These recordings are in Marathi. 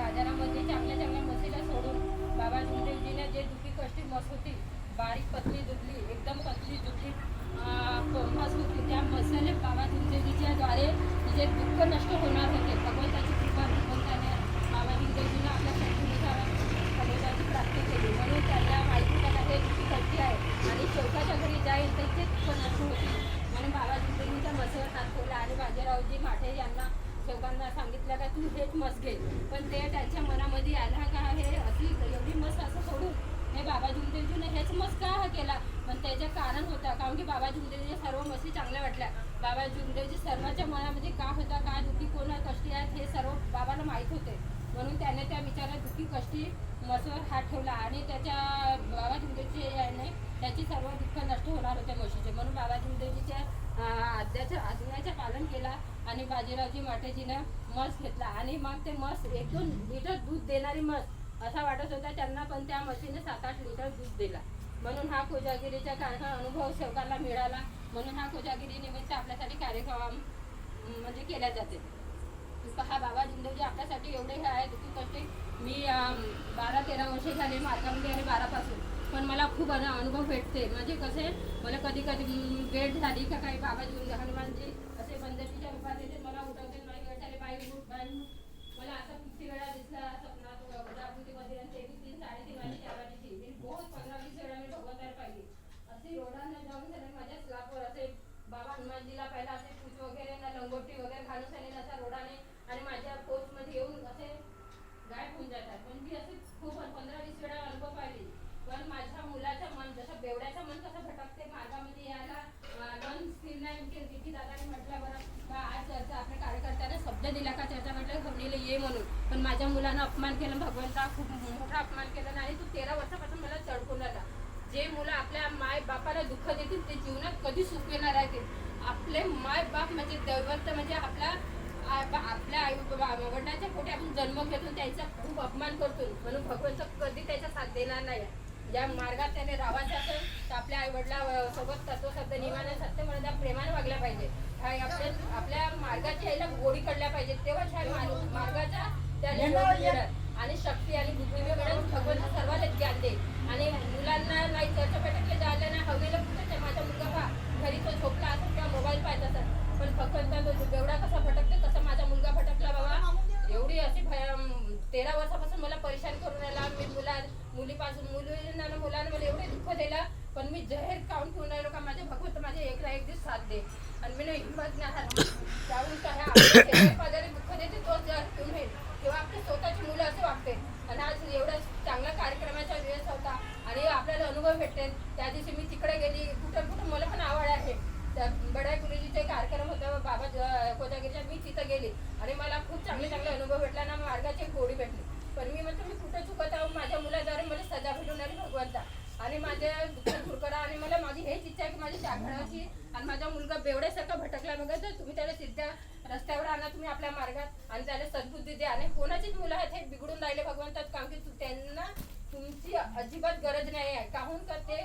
बाजारामध्ये चांगल्या चांगल्या म्हशीला सोडून बाबा जुमदेवजीने जे दुखी कष्टी मस होती बारीक पतली दुखली एकदम पतली दुबली मस होती त्या मसाले बाबा जुमदेवजीच्या द्वारे जे दुःख नष्ट होणार होते भगवंताची कृपा भगवंताने बाबा जुमदेवजीने आपल्या शक्तीनुसार भगवंताची प्राप्ती केली. म्हणून त्यांना माहिती त्याला हे दुखी कष्टी आहे. आणि शेवटाच्या घरी जाईल तर ते दुःख नष्ट होतील म्हणून बाबा जुमदेवजीच्या म्हशीवर हात आणि बाजीरावजी माठे यांना शेवकांना सांगितलं का तू हेच मस घे. पण ते त्यांच्या मनामध्ये आला का हे अशी एवढी मस असं सोडून. हे बाबा जुमदेवजीने हेच मस का हा केला? पण त्याचं कारण होता. कारण की बाबा जुमदेवजी सर्व मसी चांगल्या वाटल्या. बाबा जुमदेवजी सर्वांच्या मनामध्ये का होता का दुखी कोण कष्टी आहेत हे सर्व बाबाला माहीत होते. म्हणून त्याने त्या विचारात दुखी कष्टी मसवर हात ठेवला. आणि त्याच्या बाबा जुमदेवजी याने त्याची सर्व दुःख नष्ट होणार होते म्हशीचे. म्हणून बाबा जुमदेवजीच्या आज्ञाचं आज्ञाचं पालन केला आणि बाजीरावजी माठेजीनं मस घेतला. आणि मग ते मस एक दोन लिटर दूध देणारी मस असा वाटत होता. त्यांना पण त्या म्हशीने सात आठ लिटर दूध दिला. म्हणून हा कोजागिरीचा कार्यक्रम अनुभव सेवकाला मिळाला. म्हणून हा कोजागिरी निमित्त आपल्यासाठी कार्यक्रम म्हणजे केल्या जाते. हा बाबा जिंदवजी आपल्यासाठी एवढे हे आहे की कसे मी बारा तेरा वर्षे झाले मार्गामध्ये आणि बारापासून. पण मला खूप अनु- अनुभव भेटते. म्हणजे कसे मला कधी कधी म, वेळ झाली का काही बाबा जिंद हनुमानजी असे बंदशीच्या रूपात येते मला उठवते नाही वेळ झाली बाई उठ बाई मला असं किती वेळा दिसला स्वप्नात जागृतीमध्ये आणि ते बी तीन साडेतीन वाजता चार वाजता मी बहुत पंधरा वीस वेळा मी भगवंताला पाहिली. असे रोडांना जाऊन झाले माझ्या स्लापवर असे बाबा हनुमानजीला पहिला असे पूज वगैरे ना लंगोटी वगैरे घालून झाले असा रोडाने आणि माझ्या पोचमध्ये येऊन असे गायब होऊन जातात. पण मी असे खूप पंधरा वीस वेळा अनुभव पाहिली पण माझ्या मुलाचं मन जसं बेवड्याचं मन कसं भटकते मार्गामध्ये यायला अं, मन स्थिर नाही की विकी दादाने म्हटलं बरं का आज चर्चा आपल्या कार्यकर्त्याने शब्द दिला का चर्चा म्हटलं खवणीला ये म्हणून पण माझ्या मुलानं अपमान केला भगवंता खूप मोठा अपमान केला आणि तू तेरा वर्षापासून मला चढकून आला जे मुलं आपल्या माय बापाला दुःख देतील ते जीवनात कधी सुख येणार आहे आपले माय बाप म्हणजे दैवत म्हणजे आपला आपल्या आई वडिलांच्या पोटी आपण जन्म घेतो त्यांचा खूप अपमान करतो. म्हणून भगवंत कधी त्याचा साथ देणार नाही. ज्या मार्गात त्याने राहायचं असेल तर आपल्या आई वडिला सोबत तत्व शब्द सत्य म्हणून त्या प्रेमाने वागल्या पाहिजे. आपल्या आपल्या मार्गाच्या यायला गोडी काढल्या पाहिजे. तेव्हा ह्या मार्गाचा आणि शक्ती आणि बुद्धी मिळेल भगवंत सर्वांना ज्ञान देईल आणि मुलांना नाही चर्चा पेटकले जायला नाही हवेला कुठे माझा मुलगा पहा. घरी तो झोपला असेल किंवा मोबाईल पाहत असेल. पण भगवंता तो बेवडा कसा भटकते तसा माझा मुलगा भटकला बाबा. एवढी अशी भया तेरा वर्षापासून मला परेशान करून राहिला. मी मुला मुलीपासून मुलींना मुलांना मला एवढे दुःख दिला पण मी जाहीर काउंट ठेवून राहिलो का? माझे भगवंत माझे एक ना एक दिवस साथ दे. आणि मी हिंमत नाही हारली. त्याहून काय आहे, आपल्या शेजारी-पाजारी दुःख देते तोच जर ठेवून होईल तेव्हा आपली स्वतःची मुलं असे वागते आणि आज एवढा चांगला कार्यक्रमाचा वेळ होता आणि आपल्याला अनुभव त्या दिवशी मी तिकडे गेली. कुठं कुठं मला पण आवड आहे. त्या बड्या गुरुजीचे कार्यक्रम होता. बाबा कोजागिरीच्या मी तिथं गेली. आणि मला खूप चांगले चांगले अनुभव भेटला ना मार्गाची गोडी भेटली. पण मी म्हणतो मी कुठं चुकत आहो? माझ्या मुलाद्वारे मला सजा भेटून भगवंता. आणि माझ्या दुःख दूर करा. आणि मला माझी हेच इच्छा आहे की माझी जागरणाची आणि माझा मुलगा बेवड्यासारखा भटकला. मग तर तुम्ही त्याला सिद्ध्या रस्त्यावर आणा तुम्ही आपल्या मार्गात आणि त्याला सद्बुद्धी द्या. आणि कोणाचीच मुलं आहेत हे बिघडून राहिले भगवंतात कारण की तू- त्यांना तुमची अजिबात गरज नाही आहे. काहून करते?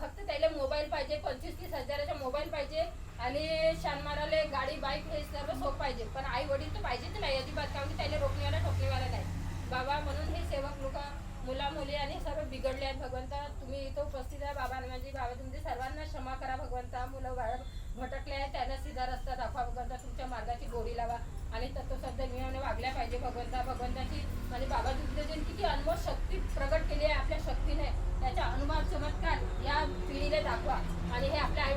फक्त त्याला मोबाईल पाहिजे पंचवीस तीस हजाराचा मोबाईल पाहिजे आणि शानमाराले गाडी बाईक हे सर्व सोप पाहिजे. पण आई वडील तर पाहिजेच नाही अजिबात कारण की त्याला रोखण्याला ठोकणेवाला नाही. बाबा म्हणून हे सेवक लोक मुला मुली आणि सर्व बिघडले आहेत भगवंता. तुम्ही इथं उपस्थित आहे बाबा म्हणजे बाबा तुमचे सर्वांना क्षमा करा भगवंता. मुलं बाळ भटकले आहेत त्यांना सीधा रस्ता दाखवा भगवंता तुमच्या मार्गाची गोडी लावा आणि तत्वशब्द नियमाने वागल्या पाहिजे भगवंता भगवंताची म्हणजे बाबा तुमचे किती अनमोल शक्ती प्रगट केली आहे आपल्या शक्तीने त्याचा अनुभव चमत्कार या पिढीला दाखवा. आणि हे आपल्या आई